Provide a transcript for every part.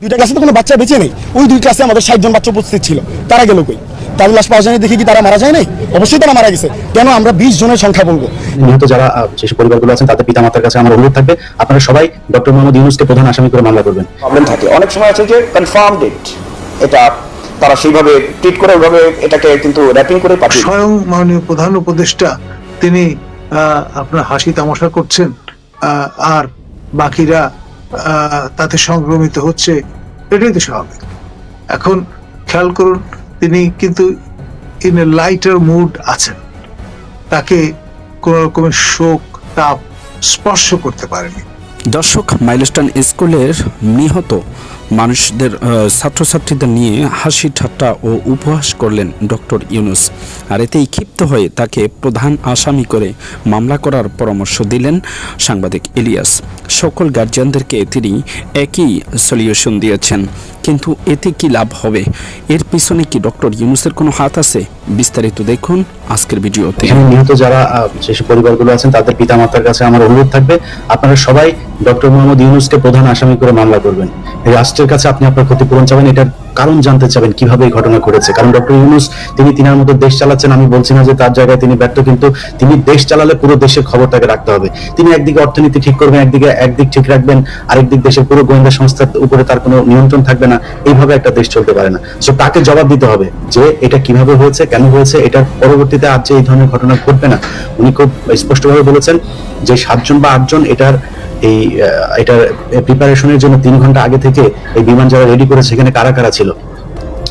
দুইটা ক্লাসে তো কোনো বাচ্চা বেঁচে নেই। ওই দুই ক্লাসে আমাদের ষাট জন বাচ্চা উপস্থিত ছিল। তারা গেল কই? তাদের লাশ পাওয়া যায়নি দেখি কি তারা মারা যায় নাই? অবশ্যই তারা মারা গেছে। কেন আমরা বিশ জনের সংখ্যা বলব? নিহত যারা যেসব পরিবারগুলো আছেন তাদের পিতামাতার কাছে আমার অনুরোধ থাকবে। আপনারা সবাই ডক্টর মোহাম্মদ ইউনুসকে প্রধান আসামি করে মামলা করবেন। প্রবলেম থাকে। অনেক সময় আছে যে কনফার্ম ডেট এটা তারা সেইভাবে ট্রিট করে ওইভাবে এটাকে কিন্তু র্যাপিং করে পাঠিয়ে স্বয়ং মাননীয় প্রধান উপদেষ্টা তিনি আহ, আপনার হাসি তামাশা করছেন আহ, আর বাকিরা তাতে সংক্রমিত হচ্ছে, এটাই তো স্বাভাবিক। এখন খেয়াল করুন, তিনি কিন্তু ইন এ লাইটার মুড আছেন। তাকে কোন রকমের শোক, তাপ স্পর্শ করতে পারেনি। দর্শক, মাইলস্টান স্কুলের নিহত মানুষদের ছাত্রছাত্রীদের নিয়ে হাসি ঠাট্টা ও উপহাস করলেন ডক্টর ইউনুস। আর এতেই ক্ষিপ্ত হয়ে তাকে প্রধান আসামি করে মামলা করার পরামর্শ দিলেন সাংবাদিক ইলিয়াস। সকল গার্জিয়ানদেরকে তিনি একই সলিউশন দিয়েছেন। কিন্তু এতে কি লাভ হবে? এর পিছনে কি ডক্টর ইউনুসের কোনো হাত আছে? বিস্তারিত দেখুন আজকের ভিডিওতে। নিহত যারা যেসব পরিবারগুলো আছেন, তাদের পিতামাতার কাছে আমার অনুরোধ থাকবে, আপনারা সবাই ডক্টর মোহাম্মদ ইউনুসকে প্রধান আসামি করে মামলা করবেন। এই রাষ্ট্রের কাছে আপনি আপনার ক্ষতিপূরণ চাবেন, এটার কারণ জানতে চাবেন কীভাবে এই ঘটনা ঘটেছে। কারণ ডক্টর ইউনুস, তিনি তিনার মতো দেশ চালাচ্ছেন, আমি বলছি না যে তার জায়গায় তিনি ব্যর্থ, কিন্তু তিনি দেশ চালালে পুরো দেশের খবর তাকে রাখতে হবে। তিনি একদিকে অর্থনীতি ঠিক করবেন, একদিকে একদিক ঠিক রাখবেন, আরেকদিক দেশের পুরো গোয়েন্দা সংস্থার উপরে তার কোনো নিয়ন্ত্রণ থাকবে না, এইভাবে একটা দেশ চলতে পারে না। সো তাকে জবাব দিতে হবে যে এটা কীভাবে হয়েছে, কেন হয়েছে, এটার পরবর্তীতে আর যে এই ধরনের ঘটনা ঘটবে না, উনি খুব স্পষ্টভাবে বলেছেন যে সাতজন বা আটজন এটার এই এটার প্রিপারেশনের জন্য তিন ঘণ্টা আগে থেকে এই বিমান যারা রেডি করে সেখানে কারা কারা ছিল?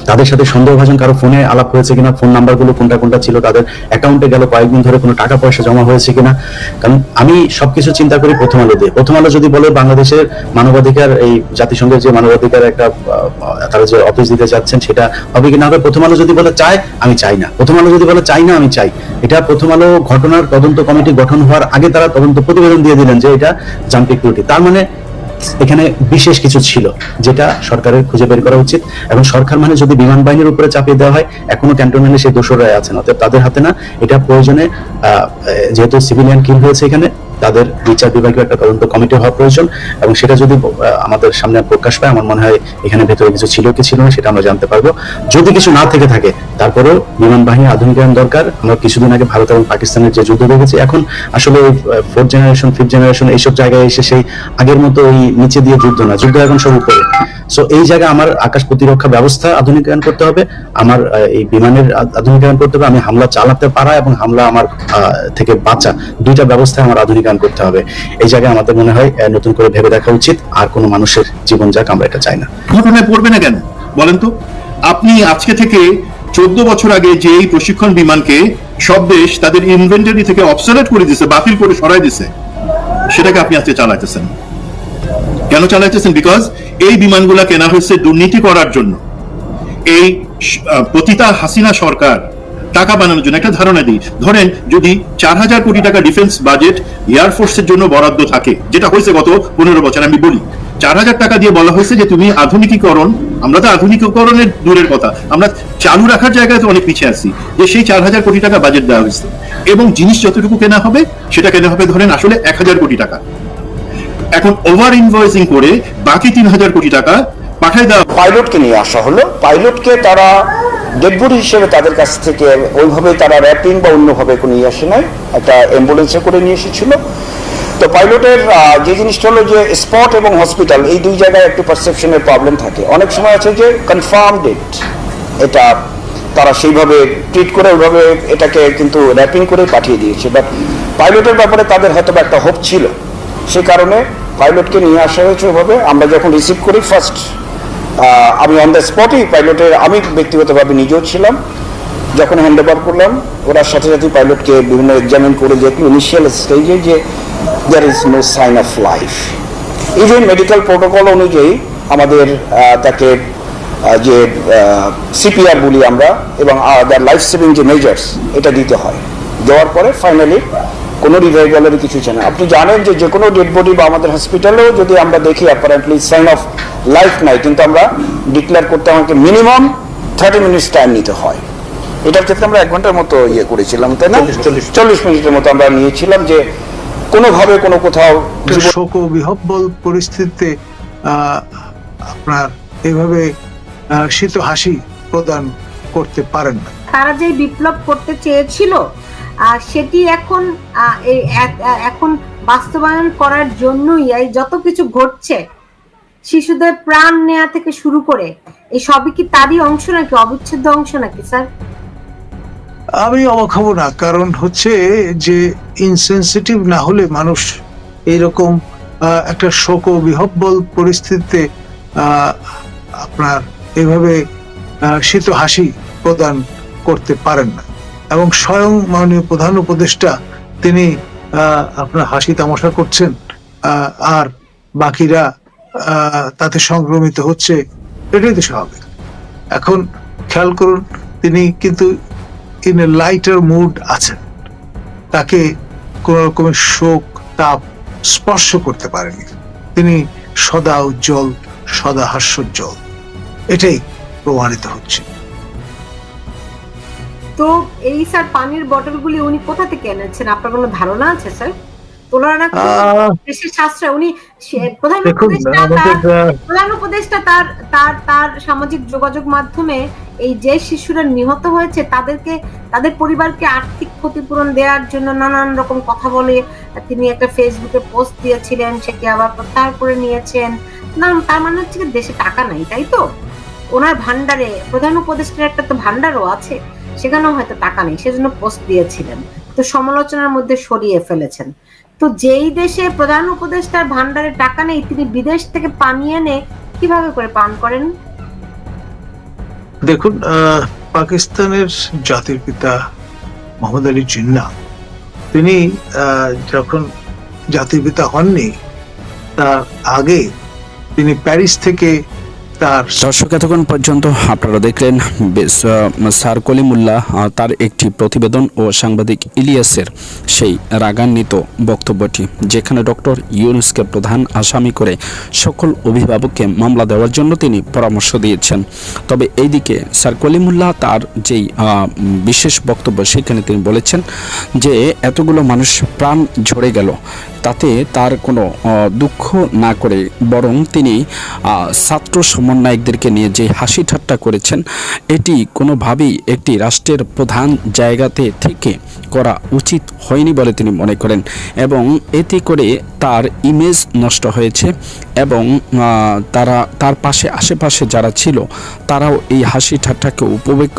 তাদের সাথে সন্দেহভাজন কারও ফোনে আলাপ হয়েছে কিনা, ফোন নাম্বারগুলো কোনটা কোনটা ছিল, তাদের অ্যাকাউন্টে গেল, কয়েকদিন ধরে কোনো টাকা পয়সা জমা হয়েছে কিনা। কারণ আমি সবকিছু চিন্তা করি প্রথম আলো দিয়ে। প্রথম আলো যদি বলে বাংলাদেশের মানবাধিকার, এই জাতিসংঘের যে মানবাধিকার একটা তারা যে অফিস দিতে যাচ্ছেন সেটা হবে কিনা হবে প্রথম আলো যদি বলে চায়, আমি চাই না। প্রথম আলো যদি বলে চাই না, আমি চাই। এটা প্রথম আলো ঘটনার তদন্ত কমিটি গঠন হওয়ার আগে তারা তদন্ত প্রতিবেদন দিয়ে দিলেন যে এটা যান্ত্রিক ত্রুটি তার মানে এখানে বিশেষ কিছু ছিল যেটা সরকারের খুঁজে বের করা উচিত এবং সরকার মানে যদি বিমান বাহিনীর উপরে চাপিয়ে দেওয়া হয়, এখনও ক্যান্টনমেন্টে সেই দোষরায় আছেন না তাদের হাতে না, এটা প্রয়োজনে যেহেতু সিভিলিয়ান কিল হয়েছে এখানে তাদের বিচার বিভাগীয় একটা তদন্ত কমিটি হওয়া প্রয়োজন এবং সেটা যদি আমাদের সামনে প্রকাশ পায়, আমার মনে হয় এখানে ভেতরে কিছু ছিল কি ছিল না সেটা আমরা জানতে পারব। যদি কিছু না থেকে থাকে, তারপরেও বিমান বাহিনী আধুনিকায়ন দরকার। আমরা কিছুদিন আগে ভারত এবং পাকিস্তানের যে যুদ্ধ দেখেছি, এখন আসলে ফোর্থ জেনারেশন ফিফথ জেনারেশন এইসব জায়গায় এসে সেই আগের মতো ওই নিচে দিয়ে যুদ্ধ না, যুদ্ধ এখন সব উপরে সো এই জায়গায় আমার আকাশ প্রতিরক্ষা ব্যবস্থা আধুনিকায়ন করতে হবে, আমার এই বিমানের আধুনিকায়ন করতে হবে, আমি হামলা চালাতে পারা এবং হামলা আমার থেকে বাঁচা, দুইটা ব্যবস্থা আমার আধুনিকায়ন করতে হবে। এই জায়গায় আমাদের মনে হয় নতুন করে ভেবে দেখা উচিত, আর কোনো মানুষের জীবন যাক, আমরা এটা চাই না। ঘটনায় পড়বে না কেন? বলেন তো। আপনি আজকে থেকে চোদ্দ বছর আগে যে এই প্রশিক্ষণ বিমানকে সব দেশ তাদের ইনভেন্টরি থেকে অবসলেট করে দিছে, বাতিল করে সরাই দিছে, সেটাকে আপনি আজকে চালাইতেছেন। কেন চালাইতেছেন? বিকজ এই বিমানগুলা কেনা হয়েছে দুর্নীতি করার জন্য। এই পতিতা হাসিনা সরকার টাকা বানানোর জন্য একটা ধারণা দিই। ধরেন, যদি চার হাজার কোটি টাকা ডিফেন্স বাজেট এয়ারফোর্সের জন্য বরাদ্দ থাকে, যেটা হয়েছে গত পনেরো বছর, আমি বলি। চার হাজার টাকা দিয়ে বলা হয়েছে যে তুমি আধুনিকীকরণ, আমরা তো আধুনিকীকরণের দূরের কথা, আমরা চালু রাখার জায়গায় তো অনেক পিছিয়ে আছি, যে সেই চার হাজার কোটি টাকা বাজেট দেওয়া হয়েছে। এবং জিনিস যতটুকু কেনা হবে, সেটা কেনা হবে ধরেন আসলে এক হাজার কোটি টাকা। এখন ওভার ইনভয়েসিং করে বাকি তিন হাজার কোটি টাকা পাঠায় দেওয়া পাইলটকে নিয়ে আসা হলো। পাইলটকে তারা ডেডবডি হিসেবে তাদের কাছ থেকে ওইভাবে তারা র্যাপিং বা অন্যভাবে কোনো নিয়ে আসে নাই। একটা অ্যাম্বুলেন্সে করে নিয়ে এসেছিল। তো পাইলটের যে জিনিসটা হলো যে স্পট এবং হসপিটাল এই দুই জায়গায় একটু পারসেপশনের প্রবলেম থাকে। অনেক সময় আছে যে কনফার্ম ডেট এটা তারা সেইভাবে ট্রিট করে ওইভাবে এটাকে কিন্তু র্যাপিং করে পাঠিয়ে দিয়েছে। বাট পাইলটের ব্যাপারে তাদের হয়তো একটা হোপ ছিল। সে কারণে পাইলটকে নিয়ে আসা হয়েছে ওইভাবে। আমরা যখন রিসিভ করি ফার্স্ট আমি অন দ্য স্পটেই পাইলটের আমি ব্যক্তিগতভাবে নিজেও ছিলাম। যখন হ্যান্ড ওভার করলাম, ওরা সাথে সাথে পাইলটকে বিভিন্ন এক্সামিন করে দেখল ইনিশিয়াল স্টেজে যে there is no sign of life even medical protocol অনুযায়ী আমাদের তাকে যে সিপিআর বলি আমরা এবং দ্য লাইফ সেভিং যে মেজার্স এটা দিতে হয়। দেওয়ার পরে ফাইনালি কোনো রিভাইভালের কিছু চায় না। আপনি জানেন যে যে কোনো ডেড বডি বা আমাদের হসপিটালেও যদি আমরা দেখি অ্যাপারেন্টলি সাইন অফ লাইফ নাই কিন্তু আমরা ডিক্লেয়ার করতে আমাকে মিনিমাম থার্টি মিনিটস টাইম নিতে হয়। এটার ক্ষেত্রে আমরা এক ঘণ্টার মতো ইয়ে করেছিলাম তাই না? চল্লিশ মিনিটের মতো আমরা নিয়েছিলাম যে কোনোভাবে কোনো কোথাও শোক ও বিহব্বল পরিস্থিতিতে আহ, আপনার এভাবে আহ, শীত হাসি প্রদান করতে পারেন না। তারা যে বিপ্লব করতে চেয়েছিল সেটি এখন আহ, এই এক- এখন বাস্তবায়ন করার জন্যই এই যত কিছু ঘটছে শিশুদের প্রাণ নেয়া থেকে শুরু করে, এই সবই কি তারই অংশ নাকি অবিচ্ছেদ্য অংশ নাকি, স্যার? আমি অবাক হব না, কারণ হচ্ছে যে ইনসেনসিটিভ না হলে মানুষ এইরকম একটা শোক বিহব্বল পরিস্থিতিতে আপনার এভাবে শীত হাসি প্রদান করতে পারেন না। এবং স্বয়ং মাননীয় প্রধান উপদেষ্টা, তিনি আপনার হাসি তামাশা করছেন আর বাকিরা তাতে সংক্রমিত হচ্ছে, এটাই তো স্বাভাবিক। এখন খেয়াল করুন, তিনি কিন্তু ইন এ লাইটার মুড আছেন। তাকে কোন রকমের শোক, তাপ স্পর্শ করতে পারেনি। তিনি সদা উজ্জ্বল, সদা হাস্যোজ্জ্বল। এটাই প্রমাণিত হচ্ছে। তো এই স্যার, পানির বটলগুলি উনি কোথা থেকে এনেছেন? আপনার কোনো ধারণা আছে, স্যার? তুলনা আহ, দেশের উনি সে- প্রধান উপদেষ্টা আমাদের তার- আহ, প্রধান উপদেষ্টা তার তার তার সামাজিক যোগাযোগ মাধ্যমে এই যে শিশুরা নিহত হয়েছে তাদেরকে তাদের পরিবারকে আর্থিক ক্ষতিপূরণ দেওয়ার জন্য নানান রকম কথা বলে তিনি একটা ফেসবুকে পোস্ট দিয়েছিলেন সেটি আবার প্রত্যাহার করে নিয়েছেন। না তার মানে হচ্ছে দেশে টাকা নাই তাই তো? ওনার ভান্ডারে প্রধান উপদেষ্টার একটা তো ভান্ডারও আছে সেখানেও হয়তো টাকা নেই সেজন্য পোস্ট দিয়েছিলেন। তো সমালোচনার মধ্যে সরিয়ে ফেলেছেন। তো যেই দেশে প্রধান উপদেষ্টার ভান্ডারে টাকা নেই, তিনি বিদেশ থেকে পানি এনে কীভাবে করে পান করেন? দেখুন পাকিস্তানের জাতির পিতা মোহাম্মদ আলী জিন্না, তিনি যখন জাতির পিতা হননি, তার আগে তিনি প্যারিস থেকে তার দর্শক, এতক্ষণ পর্যন্ত আপনারা দেখলেন স্যার কলিমুল্লাহ তার একটি প্রতিবেদন ও সাংবাদিক ইলিয়াসের সেই রাগান্বিত বক্তব্যটি, যেখানে ডক্টর ইউনুসকে প্রধান আসামি করে সকল অভিভাবককে মামলা দেওয়ার জন্য তিনি পরামর্শ দিয়েছেন। তবে এইদিকে স্যার কলিমুল্লাহ তার যেই বিশেষ বক্তব্য, সেখানে তিনি বলেছেন যে, এতগুলো মানুষ প্রাণ ঝরে গেল। তাতে তার কোনো দুঃখ না করে বরং তিনি ছাত্র সমন্বয়কদেরকে নিয়ে যে হাসি ঠাট্টা করেছেন, এটি কোনোভাবেই একটি রাষ্ট্রের প্রধান জায়গাতে থেকে করা উচিত হয়নি বলে তিনি মনে করেন এবং এতে করে তার ইমেজ নষ্ট হয়েছে এবং তারা, তার পাশে, আশেপাশে যারা ছিল, তারাও এই হাসি ঠাট্টাকে উপভোগ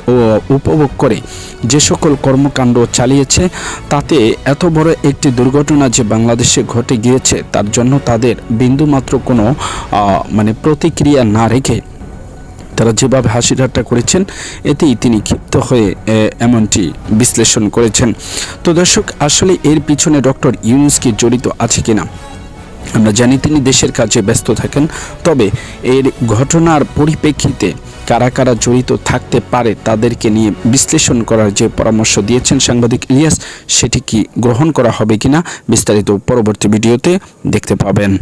উপভোগ করে যে সকল কর্মকাণ্ড চালিয়েছে, তাতে এত বড় একটি দুর্ঘটনা যে বাংলাদেশে ঘটে গিয়েছে, তার জন্য তাদের বিন্দুমাত্র কোনো মানে প্রতিক্রিয়া না রেখে তারা যেভাবে হাসি ঠাট্টা করেছেন, এতেই তিনি ক্ষিপ্ত হয়ে এমনটি বিশ্লেষণ করেছেন। তো দর্শক, আসলে এর পিছনে ডক্টর ইউনুস কি জড়িত আছে কিনা? আমরা জানি তিনি দেশের কাজে ব্যস্ত থাকেন, তবে এর ঘটনার পরিপ্রেক্ষিতে কারা কারা জড়িত থাকতে পারে তাদেরকে নিয়ে বিশ্লেষণ করার যে পরামর্শ দিয়েছেন সাংবাদিক ইলিয়াস, সেটি কি গ্রহণ করা হবে কিনা বিস্তারিত পরবর্তী ভিডিওতে দেখতে পাবেন।